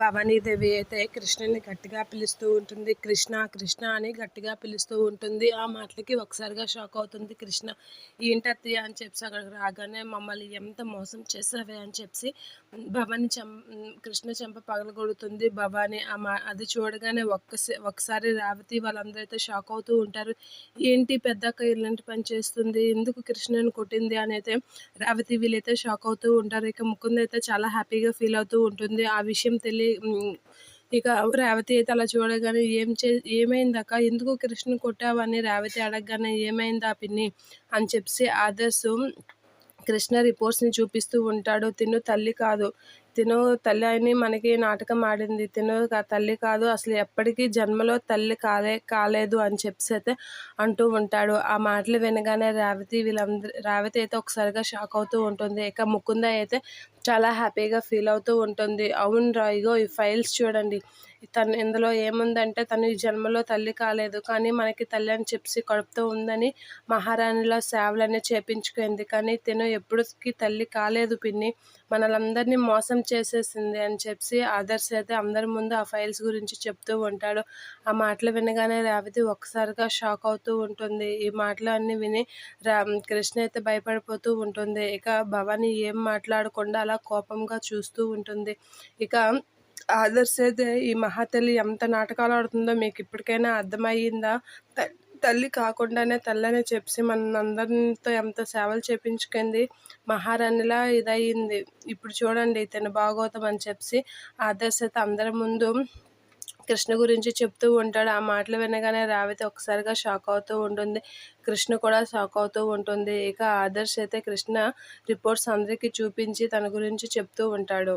భవానీదేవి అయితే కృష్ణుని గట్టిగా పిలుస్తూ ఉంటుంది. కృష్ణ కృష్ణ అని గట్టిగా పిలుస్తూ ఉంటుంది. ఆ మాటలకి ఒకసారిగా షాక్ అవుతుంది కృష్ణ. ఏంటి అని చెప్పి అక్కడికి రాగానే మమ్మల్ని ఎంత మోసం చేసావే? అని చెప్పి భవాని చెం కృష్ణ చెంప పగలగొడుతుంది. భవాని ఆ మా అది చూడగానే ఒక్కసే ఒకసారి రేవతి వాళ్ళందరూ అయితే షాక్ అవుతూ ఉంటారు. ఏంటి పెద్దక్క ఇలాంటి పని చేస్తుంది? ఎందుకు కృష్ణని కొట్టింది? అని అయితే రేవతి వీళ్ళైతే షాక్ అవుతూ ఉంటారు. ఇక ముకుంద్ అయితే చాలా హ్యాపీగా ఫీల్ అవుతూ ఉంటుంది. ఆ విషయం తెలియ ఇక రేవతి అయితే అలా చూడగానే ఏం చే ఏమైందక్క ఎందుకు కృష్ణ కొట్టావని రేవతి అడగగానే ఏమైందా పిన్ని? అని చెప్పి ఆదర్శం కృష్ణ రిపోర్ట్స్ని చూపిస్తూ ఉంటాడు. తిను తల్లి కాదు. తిను తల్లి అని మనకి నాటకం ఆడింది. తిను తల్లి కాదు అసలు ఎప్పటికీ జన్మలో తల్లి కాలే కాలేదు అని చెప్పి అయితే అంటూ ఉంటాడు. ఆ మాటలు వినగానే రేవతి వీళ్ళందరూ రేవతి అయితే ఒకసారిగా షాక్ అవుతూ ఉంటుంది. ఇక ముకుంద అయితే చాలా హ్యాపీగా ఫీల్ అవుతూ ఉంటుంది. అవును రా ఈ ఫైల్స్ చూడండి. తను ఇందులో ఏముందంటే తను ఈ జన్మలో తల్లి కాలేదు. కానీ మనకి తల్లి అని చెప్పి కడుపుతూ ఉందని మహారాణిలో సేవలన్నీ చేపించుకుంది. కానీ తిను ఎప్పుడుకి తల్లి కాలేదు పిన్ని. మనలందరినీ మోసం చేసేసింది అని చెప్పి ఆదర్శ్ అయితే అందరి ముందు ఆ ఫైల్స్ గురించి చెప్తూ ఉంటాడు. ఆ మాటలు వినగానే రేవతి ఒక్కసారిగా షాక్ అవుతూ ఉంటుంది. ఈ మాటలు అన్నీ విని రా కృష్ణ అయితే భయపడిపోతూ ఉంటుంది. ఇక భవాని ఏం మాట్లాడకుండా అలా కోపంగా చూస్తూ ఉంటుంది. ఇక ఆదర్శ్ అయితే ఈ మహాతల్లి ఎంత నాటకాలు ఆడుతుందో మీకు ఇప్పటికైనా అర్థమయ్యిందా? తల్లి కాకుండానే తల్లని చెప్పి మన అందరితో ఎంత సేవలు చేపించుకుంది మహారాణిలా ఇదయ్యింది ఇప్పుడు చూడండి ఇతను భాగవతం అని చెప్పి ఆదర్శ అయితే అందరి ముందు కృష్ణ గురించి చెప్తూ ఉంటాడు. ఆ మాటలు వినగానే రావితే ఒకసారిగా షాక్ అవుతూ ఉంటుంది. కృష్ణ కూడా షాక్ అవుతూ ఉంటుంది. ఇక ఆదర్శ అయితే కృష్ణ రిపోర్ట్స్ అందరికీ చూపించి తన గురించి చెప్తూ ఉంటాడు.